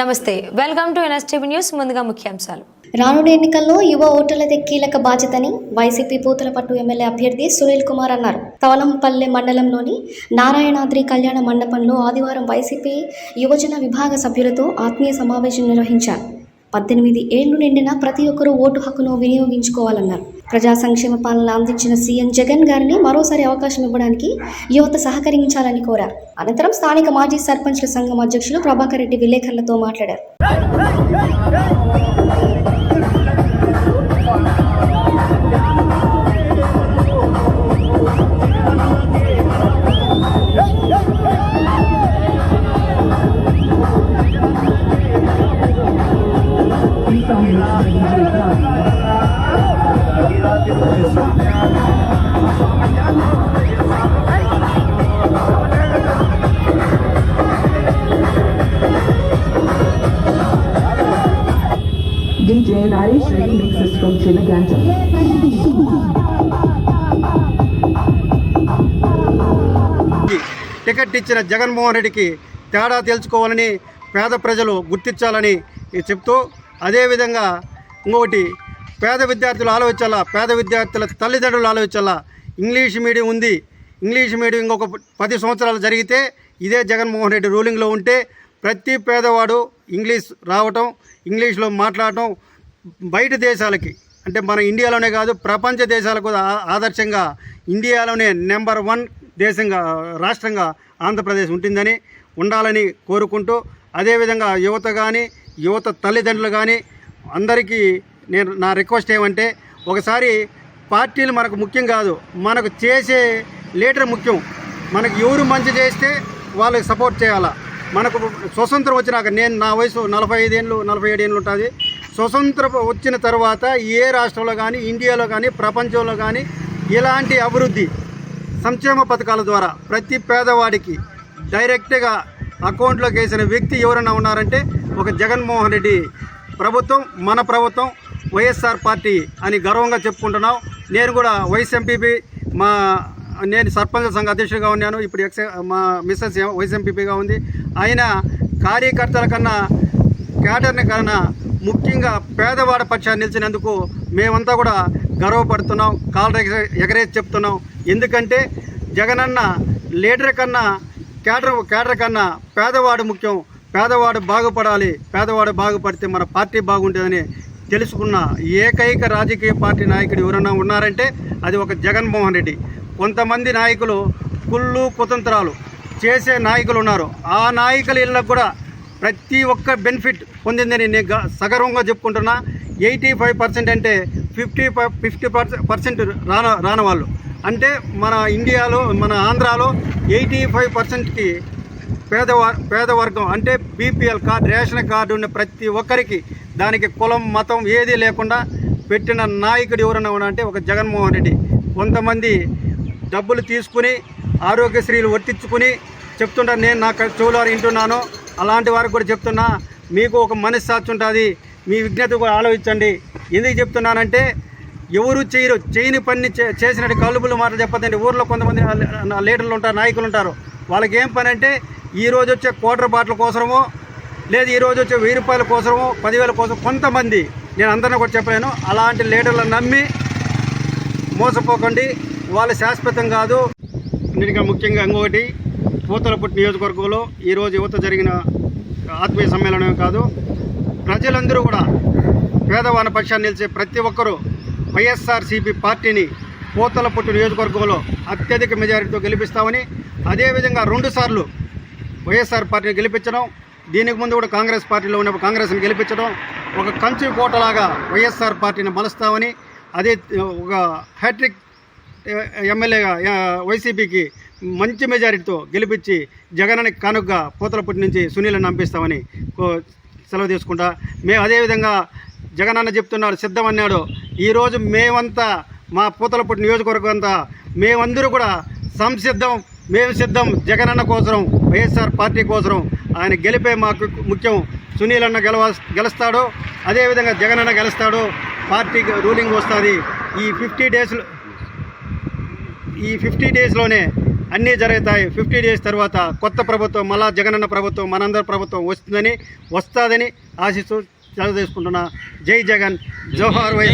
నమస్తే. Welcome to NSTV news ముందుగా ముఖ్యాంశాలు. రానున్న ఎన్నికల్లో యువ ఓటర్లదే కీలక బాధ్యతని వైసీపీ పూతలపట్టు ఎమ్మెల్యే అభ్యర్థి సునీల్ కుమార్ అన్నారు. తవనంపల్లె మండలంలోని నారాయణాద్రి కళ్యాణ మండపంలో ఆదివారం వైసీపీ యువజన విభాగ సభ్యులతో ఆత్మీయ సమావేశం నిర్వహించారు. పద్దెనిమిది ఏళ్ళు నిండిన ప్రతి ఒక్కరూ ఓటు హక్కును వినియోగించుకోవాలన్నారు. ప్రజా సంక్షేమ పాలన అందించిన సీఎం జగన్ గారిని మరోసారి అవకాశం ఇవ్వడానికి యువత సహకరించాలని కోరారు. అనంతరం స్థానిక మాజీ సర్పంచ్ల సంఘం అధ్యక్షులు ప్రభాకర్ రెడ్డి విలేకరులతో మాట్లాడారు. DJ Naresh Reddy mixes from ticket ఇచ్చిన జగన్మోహన్ రెడ్డికి తేడా తెలుసుకోవాలని పేద ప్రజలు గుర్తించాలని చెప్తూ అదేవిధంగా ఇంకొకటి పేద విద్యార్థులు ఆలోచించాలా? పేద విద్యార్థుల తల్లిదండ్రులు ఆలోచించాలా? ఇంగ్లీష్ మీడియం ఉంది. ఇంగ్లీష్ మీడియం ఇంకొక పది సంవత్సరాలు జరిగితే ఇదే జగన్మోహన్ రెడ్డి రూలింగ్లో ఉంటే ప్రతి పేదవాడు ఇంగ్లీష్ రావటం ఇంగ్లీష్లో మాట్లాడటం బయట దేశాలకి అంటే మన ఇండియాలోనే కాదు ప్రపంచ దేశాలకు ఆదర్శంగా ఇండియాలోనే నెంబర్ వన్ దేశంగా రాష్ట్రంగా ఆంధ్రప్రదేశ్ ఉంటుందని ఉండాలని కోరుకుంటూ అదేవిధంగా యువత కానీ యువత తల్లిదండ్రులు కానీ అందరికీ నేను నా రిక్వెస్ట్ ఏమంటే ఒకసారి పార్టీలు మనకు ముఖ్యం కాదు మనకు చేసే లీడర్ ముఖ్యం. మనకు ఎవరు మంచి చేస్తే వాళ్ళకి సపోర్ట్ చేయాలా? మనకు స్వతంత్రం వచ్చినాక నేను నా వయసు నలభై ఐదేళ్ళు నలభై ఏడు ఉంటుంది. స్వతంత్రం వచ్చిన తర్వాత ఏ రాష్ట్రంలో కానీ ఇండియాలో కానీ ప్రపంచంలో కానీ ఇలాంటి అభివృద్ధి సంక్షేమ పథకాల ద్వారా ప్రతి పేదవాడికి డైరెక్ట్గా అకౌంట్లోకి వేసిన వ్యక్తి ఎవరైనా ఉన్నారంటే ఒక జగన్మోహన్ రెడ్డి ప్రభుత్వం మన ప్రభుత్వం వైఎస్ఆర్ పార్టీ అని గర్వంగా చెప్పుకుంటున్నాం నేను కూడా వైఎస్ ఎంపీపీ మా నేను సర్పంచ్ సంఘ అధ్యక్షుడిగా ఉన్నాను. ఇప్పుడు ఎక్స్ మా మిస్సెస్ వైఎస్ ఎంపీపీగా ఉంది. ఆయన కార్యకర్తల కన్నా కేటర్ని కన్నా ముఖ్యంగా పేదవాడ పక్షాన్ని నిలిచినందుకు మేమంతా కూడా గర్వపడుతున్నాం. కాళ్ళు ఎగరేసి చెప్తున్నాం. ఎందుకంటే జగనన్న లీడర్ కన్నా కేటర్ కేటర్ కన్నా పేదవాడు ముఖ్యం. పేదవాడు బాగుపడాలి. పేదవాడు బాగుపడితే మన పార్టీ బాగుంటుందని తెలుసుకున్న ఏకైక రాజకీయ పార్టీ నాయకుడు ఎవరైనా ఉన్నారంటే అది ఒక జగన్మోహన్ రెడ్డి. కొంతమంది నాయకులు కుళ్ళు కుతంత్రాలు చేసే నాయకులు ఉన్నారు. ఆ నాయకుల ఇళ్ళకు కూడా ప్రతి ఒక్క బెనిఫిట్ పొందిందని నేను గ- సగర్వంగా చెప్పుకుంటున్నా. ఎయిటీ ఫైవ్ పర్సెంట్ అంటే ఫిఫ్టీ ఫిఫ్టీ పర్సెంట్ రాన రాని వాళ్ళు అంటే మన ఇండియాలో మన ఆంధ్రాలో ఎయిటీ ఫైవ్ పర్సెంట్కి పేదవా పేదవర్గం అంటే బీపీఎల్ కార్డు రేషన్ కార్డు ఉన్న ప్రతి ఒక్కరికి దానికి కులం మతం ఏదీ లేకుండా పెట్టిన నాయకుడు ఎవరన్నా ఉన్నాడంటే ఒక జగన్మోహన్ రెడ్డి. కొంతమంది డబ్బులు తీసుకుని ఆరోగ్యశ్రీలు వర్తించుకుని చెప్తుంటారు నేను నా చెవులారు వింటున్నాను. అలాంటి వారికి కూడా చెప్తున్నా మీకు ఒక మనస్సాక్షి ఉంటుంది మీ విజ్ఞత కూడా ఆలోచించండి. ఎందుకు చెప్తున్నానంటే ఎవరు చేయరు చేయని పని చే- చేసినట్టు కలుపులు మాటలు చెప్పదండి ఊర్లో కొంతమంది లీడర్లు ఉంటారు నాయకులు ఉంటారు. వాళ్ళకి ఏం పని అంటే ఈరోజు వచ్చే క్వార్టర్ బాటల కోసమో లేదు ఈరోజు వచ్చే వెయ్యి రూపాయల కోసము పదివేల కోసం కొంతమంది నేను అందరిని కూడా చెప్పలేను. అలాంటి లీడర్లను నమ్మి మోసపోకండి. వాళ్ళు శాశ్వతం కాదు. ఇంకా ముఖ్యంగా ఇంకొకటి పూతలపుట్టి నియోజకవర్గంలో ఈరోజు యువత జరిగిన ఆత్మీయ సమ్మేళనమే కాదు. ప్రజలందరూ కూడా పేదవాన పక్షాన్ని నిలిచే ప్రతి ఒక్కరూ వైఎస్ఆర్సీపీ పార్టీని పూతలపుట్టు నియోజకవర్గంలో అత్యధిక మెజారిటీతో గెలిపిస్తామని అదేవిధంగా రెండుసార్లు వైఎస్ఆర్ పార్టీని గెలిపించడం దీనికి ముందు కూడా కాంగ్రెస్ పార్టీలో ఉన్నప్పుడు కాంగ్రెస్ని గెలిపించడం ఒక కంచి కోటలాగా వైఎస్ఆర్ పార్టీని మలుస్తామని అదే ఒక హ్యాట్రిక్ ఎమ్మెల్యేగా వైసీపీకి మంచి మెజారిటీతో గెలిపించి జగనని కానుగ్గా పూతలపూటి నుంచి సునీలను నంపిస్తామని కో- సెలవు తీసుకుంటా. మేము అదేవిధంగా జగనన్న చెప్తున్నాడు సిద్ధమన్నాడు ఈరోజు మేమంతా మా పూతలపూటి నియోజకవర్గం అంతా మేమందరూ కూడా సంసిద్ధం మేము సిద్ధం జగనన్న కోసం వైఎస్ఆర్ పార్టీ కోసం ఆయన గెలిపే మాకు ముఖ్యం. సునీల్ అన్న గెలవ గెలుస్తాడు అదేవిధంగా జగనన్న గెలుస్తాడు పార్టీకి రూలింగ్ వస్తుంది. ఈ ఫిఫ్టీ డేస్ ఈ ఫిఫ్టీ డేస్లోనే అన్నీ జరుగుతాయి. ఫిఫ్టీ డేస్ తర్వాత కొత్త ప్రభుత్వం మళ్ళా జగనన్న ప్రభుత్వం మనందరి ప్రభుత్వం వస్తుందని వస్తుందని ఆశిస్తూ సెలవు తీసుకుంటున్నా జై జగన్ జోహార్ వై